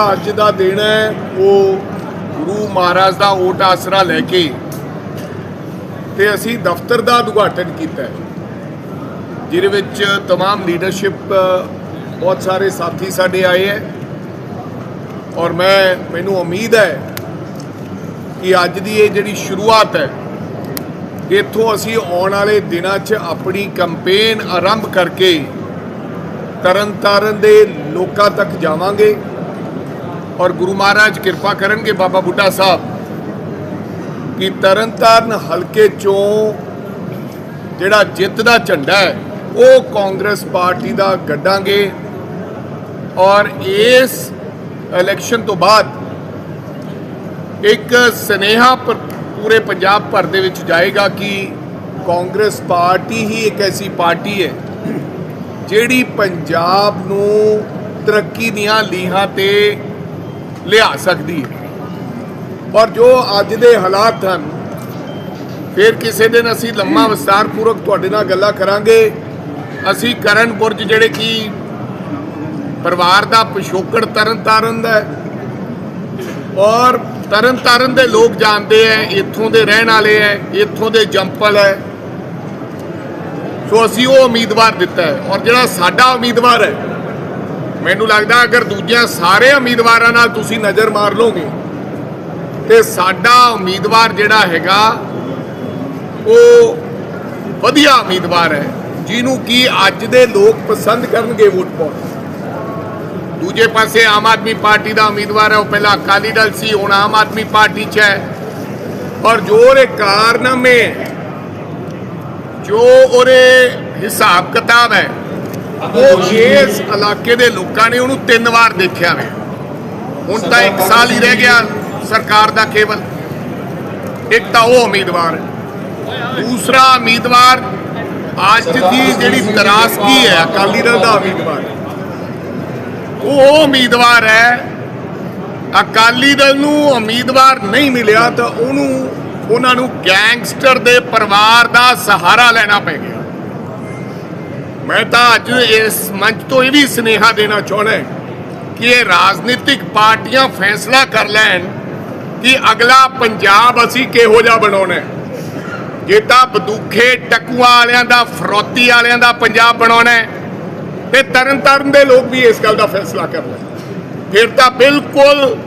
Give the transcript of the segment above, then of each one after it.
ਜਿਹੜਾ ਅੱਜ ਦਾ ਦਿਨ ਹੈ ਉਹ ਗੁਰੂ ਮਹਾਰਾਜ ਦਾ ਓਟ ਆਸਰਾ ਲੈ ਕੇ ਤੇ ਅਸੀਂ ਦਫ਼ਤਰ ਦਾ ਉਦਘਾਟਨ ਕੀਤਾ ਹੈ ਜਿਹਦੇ ਵਿੱਚ तमाम ਲੀਡਰਸ਼ਿਪ ਬਹੁਤ ਸਾਰੇ ਸਾਥੀ ਸਾਡੇ ਆਏ ਹੈ ਔਰ ਮੈਂ ਮੈਨੂੰ ਉਮੀਦ ਹੈ ਕਿ ਅੱਜ ਦੀ ਇਹ ਜਿਹੜੀ ਸ਼ੁਰੂਆਤ ਹੈ ਇੱਥੋਂ ਅਸੀਂ ਆਉਣ ਵਾਲੇ ਦਿਨਾਂ 'ਚ ਆਪਣੀ ਕੈਂਪੇਨ ਆਰੰਭ ਕਰਕੇ ਤਰਨਤਾਰਨ ਦੇ ਲੋਕਾਂ ਤੱਕ ਜਾਵਾਂਗੇ ਔਰ ਗੁਰੂ ਮਹਾਰਾਜ ਕਿਰਪਾ ਕਰਨਗੇ ਬਾਬਾ ਬੁੱਢਾ ਸਾਹਿਬ ਕਿ ਤਰਨਤਾਰਨ ਹਲਕੇ ਚੋਂ ਜਿਹੜਾ ਜਿੱਤ ਦਾ ਝੰਡਾ ਹੈ, ਉਹ ਕਾਂਗਰਸ ਪਾਰਟੀ ਦਾ ਗੱਡਾਂਗੇ ਔਰ ਇਸ ਇਲੈਕਸ਼ਨ ਤੋਂ ਬਾਅਦ ਇੱਕ ਸਨੇਹਾ ਪੂਰੇ ਪੰਜਾਬ ਭਰ ਦੇ ਵਿੱਚ ਜਾਏਗਾ ਕਿ ਕਾਂਗਰਸ ਪਾਰਟੀ ਹੀ ਇੱਕ ਐਸੀ ਪਾਰਟੀ ਹੈ ਜਿਹੜੀ ਪੰਜਾਬ ਨੂੰ ਤਰੱਕੀ ਦੀਆਂ ਲੀਹਾਂ ਤੇ ਲਿਆ ਸਕਦੀ ਹੈ। ਔਰ ਜੋ ਅੱਜ ਦੇ ਹਾਲਾਤ ਹਨ, ਫਿਰ ਕਿਸੇ ਦਿਨ ਅਸੀਂ ਲੰਮਾ ਵਿਸਤਾਰਪੂਰਵਕ ਤੁਹਾਡੇ ਨਾਲ ਗੱਲਾਂ ਕਰਾਂਗੇ। ਅਸੀਂ ਕਰਨ ਬੁਰਜ ਜਿਹੜੇ ਕਿ ਪਰਿਵਾਰ ਦਾ ਪਿਛੋਕੜ ਤਰਨ ਤਾਰਨ ਦਾ ਔਰ ਤਰਨ ਤਾਰਨ ਦੇ ਲੋਕ ਜਾਣਦੇ ਐ ਇੱਥੋਂ ਦੇ ਰਹਿਣ ਵਾਲੇ ਐ ਇੱਥੋਂ ਦੇ ਜੰਪਲ ਐ ਸੋ ਅਸੀਂ ਉਹ ਉਮੀਦਵਾਰ ਦਿੱਤਾ ਹੈ ਔਰ ਜਿਹੜਾ ਸਾਡਾ ਉਮੀਦਵਾਰ ਹੈ ਮੈਨੂੰ ਲੱਗਦਾ ਅਗਰ ਦੂਜਿਆਂ ਸਾਰੇ ਉਮੀਦਵਾਰਾਂ ਨਾਲ ਤੁਸੀਂ ਨਜ਼ਰ ਮਾਰ ਲਓਗੇ, ਤੇ ਸਾਡਾ ਉਮੀਦਵਾਰ ਜਿਹੜਾ ਹੈਗਾ, ਉਹ ਵਧੀਆ ਉਮੀਦਵਾਰ ਹੈ, ਜਿਹਨੂੰ ਕੀ ਅੱਜ ਦੇ ਲੋਕ ਪਸੰਦ ਕਰਨਗੇ ਵੋਟ ਪਾਉਣ। ਦੂਜੇ ਪਾਸੇ ਆਮ ਆਦਮੀ ਪਾਰਟੀ ਦਾ ਉਮੀਦਵਾਰ ਹੈ, ਉਹ ਪਹਿਲਾਂ ਅਕਾਲੀ ਦਲ ਸੀ, ਹੁਣ ਆਮ ਆਦਮੀ ਪਾਰਟੀ 'ਚ ਹੈ। ਔਰ ਜੋ ਉਹਦੇ ਕਾਰਨਾਮੇ ਜੋ ਉਹਦੇ ਹਿਸਾਬ ਕਿਤਾਬ ਹੈ ਉਹ ਇਸ ਇਲਾਕੇ ਦੇ ਲੋਕਾਂ ਨੇ ਉਹਨੂੰ ਤਿੰਨ ਵਾਰ ਦੇਖਿਆ ਵੇ ਹੁਣ ਤਾਂ ਇੱਕ ਸਾਲ ਹੀ ਰਹਿ ਗਿਆ ਸਰਕਾਰ ਦਾ ਕੇਵਲ। ਇੱਕ ਤਾਂ ਉਹ ਉਮੀਦਵਾਰ ਦੂਸਰਾ ਉਮੀਦਵਾਰ ਅੱਜ ਦੀ ਜਿਹੜੀ ਤਰਾਸਗੀ ਹੈ ਅਕਾਲੀ ਦਲ ਦਾ ਉਮੀਦਵਾਰ। ਉਹ ਉਮੀਦਵਾਰ ਹੈ ਅਕਾਲੀ ਦਲ ਨੂੰ ਉਮੀਦਵਾਰ ਨਹੀਂ ਮਿਲਿਆ ਤਾਂ ਉਹਨੂੰ ਉਹਨਾਂ ਨੂੰ ਗੈਂਗਸਟਰ ਦੇ ਪਰਿਵਾਰ ਦਾ ਸਹਾਰਾ ਲੈਣਾ ਪੈ ਗਿਆ। ਮੈਂ ਤਾਂ ਅੱਜ ਇਸ ਮੰਚ ਤੋਂ ਇਹ ਵੀ ਸੁਨੇਹਾ ਦੇਣਾ ਚਾਹੁੰਦਾ ਕਿ ਇਹ ਰਾਜਨੀਤਿਕ ਪਾਰਟੀਆਂ ਫੈਸਲਾ ਕਰ ਲੈਣ ਕਿ ਅਗਲਾ ਪੰਜਾਬ ਅਸੀਂ ਕਿਹੋ ਜਿਹਾ ਬਣਾਉਣਾ ਹੈ। ਜੇ ਤਾਂ ਬਦੂਖੇ ਟਕੂਆ ਵਾਲਿਆਂ ਦਾ, ਫਰੋਤੀ ਵਾਲਿਆਂ ਦਾ ਪੰਜਾਬ ਬਣਾਉਣਾ ਹੈ, ਤੇ ਤਰਨ ਤਾਰਨ ਦੇ ਲੋਕ ਵੀ ਇਸ ਗੱਲ ਦਾ ਫੈਸਲਾ ਕਰ ਲੈਣ। ਫਿਰ ਤਾਂ ਬਿਲਕੁਲ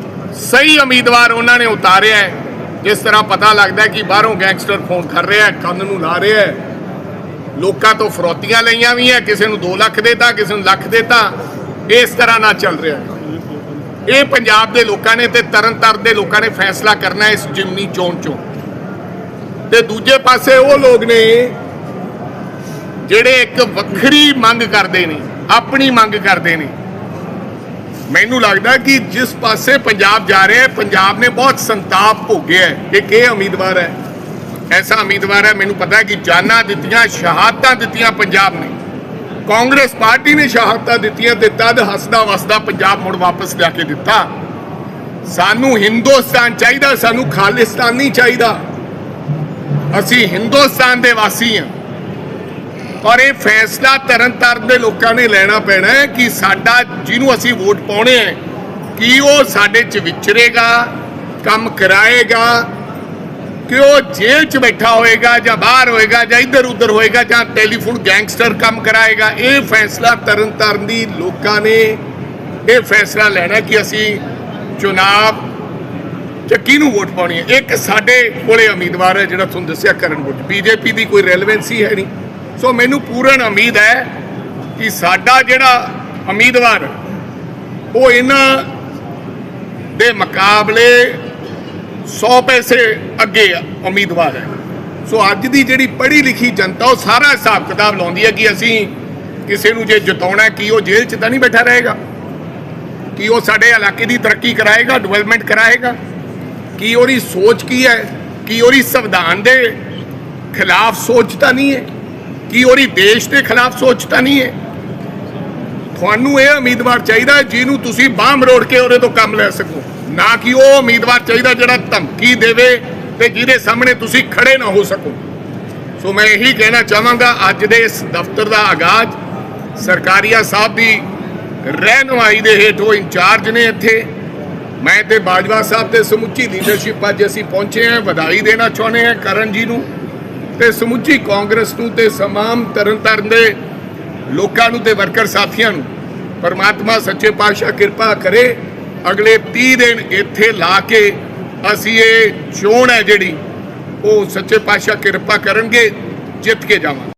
ਸਹੀ ਉਮੀਦਵਾਰ ਉਹਨਾਂ ਨੇ ਉਤਾਰਿਆ ਜਿਸ ਤਰ੍ਹਾਂ ਪਤਾ ਲੱਗਦਾ ਕਿ ਬਾਹਰੋਂ ਗੈਂਗਸਟਰ ਫੋਨ ਕਰ ਰਿਹਾ ਕੰਨ ਨੂੰ ਲਾ ਰਿਹਾ ਹੈ। ਲੋਕਾਂ ਤੋਂ ਫਰੋਤੀਆਂ ਲਈਆਂ ਵੀ ਹੈ ਕਿਸੇ ਨੂੰ 2 ਲੱਖ ਦੇਤਾ, ਕਿਸੇ ਨੂੰ ਲੱਖ ਦੇਤਾ। ਇਸ ਤਰ੍ਹਾਂ ਨਾਲ ਚੱਲ ਰਿਹਾ ਹੈ। ਇਹ ਪੰਜਾਬ ਦੇ ਲੋਕਾਂ ਨੇ ਤੇ ਤਰਨ ਤਾਰਨ ਦੇ ਲੋਕਾਂ ਨੇ ਫੈਸਲਾ ਕਰਨਾ ਇਸ ਜਿਮਨੀ ਚੋਣ ਚੋਂ। ਤੇ ਦੂਜੇ ਪਾਸੇ ਉਹ ਲੋਕ ਨੇ ਜਿਹੜੇ ਇੱਕ ਵੱਖਰੀ ਮੰਗ ਕਰਦੇ ਨੇ, ਆਪਣੀ ਮੰਗ ਕਰਦੇ ਨੇ। ਮੈਨੂੰ ਲੱਗਦਾ ਕਿ ਜਿਸ ਪਾਸੇ ਪੰਜਾਬ ਜਾ ਰਿਹਾ ਹੈ, ਪੰਜਾਬ ਨੇ ਬਹੁਤ ਸੰਤਾਪ ਭੋਗਿਆ ਹੈ। ਇੱਕ ਇਹ ਉਮੀਦਵਾਰ ਹੈ ਐਸਾ ਉਮੀਦਵਾਰ ਹੈ, ਮੈਨੂੰ ਪਤਾ ਹੈ ਕਿ ਜਾਨਾਂ ਦਿੱਤੀਆਂ, ਸ਼ਹਾਦਤਾਂ ਦਿੱਤੀਆਂ ਪੰਜਾਬ ਨੇ। ਕਾਂਗਰਸ ਪਾਰਟੀ ਨੇ ਸ਼ਹਾਦਤਾਂ ਦਿੱਤੀਆਂ ਤੇ ਤਦ ਹੱਸਦਾ ਵਸਦਾ ਪੰਜਾਬ ਮੁੜ ਵਾਪਸ ਲਿਆ ਕੇ ਦਿੱਤਾ। ਸਾਨੂੰ ਹਿੰਦੁਸਤਾਨ ਚਾਹੀਦਾ, ਸਾਨੂੰ ਖਾਲਿਸਤਾਨ ਨਹੀਂ ਚਾਹੀਦਾ। ਅਸੀਂ ਹਿੰਦੁਸਤਾਨ ਦੇ ਵਾਸੀ ਹਾਂ। ਔਰ ਇਹ ਫੈਸਲਾ ਤਰਨਤਾਰਨ ਦੇ ਲੋਕਾਂ ਨੇ ਲੈਣਾ ਪੈਣਾ ਹੈ ਕਿ ਸਾਡਾ ਜਿਹਨੂੰ ਅਸੀਂ ਵੋਟ ਪਾਉਣੇ ਹੈ, ਕੀ ਉਹ ਸਾਡੇ ਚ ਵਿਚਰੇਗਾ, ਕੰਮ ਕਰਾਏਗਾ ਕਿ ਉਹ ਜੇਲ੍ਹ 'ਚ ਬੈਠਾ ਹੋਏਗਾ ਜਾਂ ਬਾਹਰ ਹੋਏਗਾ ਜਾਂ ਇੱਧਰ ਉੱਧਰ ਹੋਏਗਾ ਜਾਂ ਟੈਲੀਫੋਨ ਗੈਂਗਸਟਰ ਕੰਮ ਕਰਾਏਗਾ? ਇਹ ਫੈਸਲਾ ਤਰਨਤਾਰਨ ਦੀ ਲੋਕਾਂ ਨੇ ਇਹ ਫੈਸਲਾ ਲੈਣਾ ਕਿ ਅਸੀਂ ਚੁਣਾਵ ਚ ਕਿਹਨੂੰ ਵੋਟ ਪਾਉਣੀ ਹੈ। ਇੱਕ ਸਾਡੇ ਕੋਲੇ ਉਮੀਦਵਾਰ ਹੈ ਜਿਹੜਾ ਤੁਹਾਨੂੰ ਦੱਸਿਆ ਕਰਨ ਵੋਟ ਬੀਜੇਪੀ ਦੀ ਕੋਈ ਰੈਲੇਵੈਂਸੀ ਹੈ ਨਹੀਂ। ਸੋ ਮੈਨੂੰ ਪੂਰਨ ਉਮੀਦ ਹੈ ਕਿ ਸਾਡਾ ਜਿਹੜਾ ਉਮੀਦਵਾਰ ਉਹ ਇਹਨਾਂ ਦੇ ਮੁਕਾਬਲੇ 100 ਪੈਸੇ ਅੱਗੇ ਉਮੀਦਵਾਰ ਹੈ। ਸੋ ਅੱਜ ਦੀ ਜਿਹੜੀ ਪੜ੍ਹੀ ਲਿਖੀ ਜਨਤਾ, ਉਹ ਸਾਰਾ ਹਿਸਾਬ ਕਿਤਾਬ ਲਾਉਂਦੀ ਹੈ ਕਿ ਅਸੀਂ ਕਿਸੇ ਨੂੰ ਜੇ ਜਿਤਾਉਣਾ ਕੀ ਉਹ ਜੇਲ੍ਹ 'ਚ ਤਾਂ ਨਹੀਂ ਬੈਠਾ ਰਹੇਗਾ? ਕੀ ਉਹ ਸਾਡੇ ਇਲਾਕੇ ਦੀ ਤਰੱਕੀ ਕਰਾਏਗਾ ਡਿਵੈਲਪਮੈਂਟ ਕਰਾਏਗਾ? ਕੀ ਉਹਦੀ ਸੋਚ ਕੀ ਹੈ? ਕੀ ਉਹਦੀ ਸੰਵਿਧਾਨ ਦੇ ਖਿਲਾਫ ਸੋਚ ਤਾਂ ਨਹੀਂ ਹੈ? ਕੀ ਉਹਦੀ ਦੇਸ਼ ਦੇ ਖਿਲਾਫ ਸੋਚ ਤਾਂ ਨਹੀਂ ਹੈ? ਤੁਹਾਨੂੰ ਇਹ ਉਮੀਦਵਾਰ ਚਾਹੀਦਾ ਜਿਹਨੂੰ ਤੁਸੀਂ ਬਾਹ ਮਰੋੜ ਕੇ ਉਹਦੇ ਤੋਂ ਕੰਮ ਲੈ ਸਕੋ। ਨਾ ਕਿ ਉਹ ਉਮੀਦਵਾਰ ਚਾਹੀਦਾ ਜਿਹੜਾ ਧਮਕੀ ਦੇਵੇ ਤੇ ਜਿਹਦੇ ਸਾਹਮਣੇ ਤੁਸੀਂ ਖੜੇ ਨਾ ਹੋ ਸਕੋ। ਸੋ ਮੈਂ ਇਹੀ ਕਹਿਣਾ ਚਾਹਾਂਗਾ, ਅੱਜ ਦੇ ਇਸ ਦਫ਼ਤਰ ਦਾ ਆਗਾਜ਼ ਸਰਕਾਰੀਆ ਸਾਹਿਬ ਦੀ ਰਹਿਨੁਮਾਈ ਦੇ ਹੇਠ ਉਹ ਇੰਚਾਰਜ ਨੇ ਇੱਥੇ। ਮੈਂ ਤੇ ਬਾਜਵਾ ਸਾਹਿਬ ਤੇ ਸਮੁੱਚੀ ਲੀਡਰਸ਼ਿਪ ਅੱਜ ਅਸੀਂ ਪਹੁੰਚੇ ਹਾਂ, ਵਧਾਈ ਦੇਣਾ ਚਾਹੁੰਦੇ ਹਾਂ ਕਰਨ ਜੀ ਨੂੰ ਤੇ ਸਮੁੱਚੀ ਕਾਂਗਰਸ ਨੂੰ ਤੇ ਤਮਾਮ ਤਰਨਤਾਰਨ ਦੇ ਲੋਕਾਂ ਨੂੰ ਤੇ ਵਰਕਰ ਸਾਥੀਆਂ ਨੂੰ। ਪਰਮਾਤਮਾ ਸੱਚੇ ਪਾਤਸ਼ਾਹ ਕਿਰਪਾ ਕਰੇ ਅਗਲੇ 30 ਦਿਨ ਇੱਥੇ ਲਾ ਕੇ ਅਸੀਂ ਇਹ ਚੋਣ ਹੈ ਜਿਹੜੀ, ਉਹ ਸੱਚੇ ਪਾਤਸ਼ਾਹ ਕਿਰਪਾ ਕਰਨਗੇ, ਜਿੱਤ ਕੇ ਜਾਵਾਂਗੇ।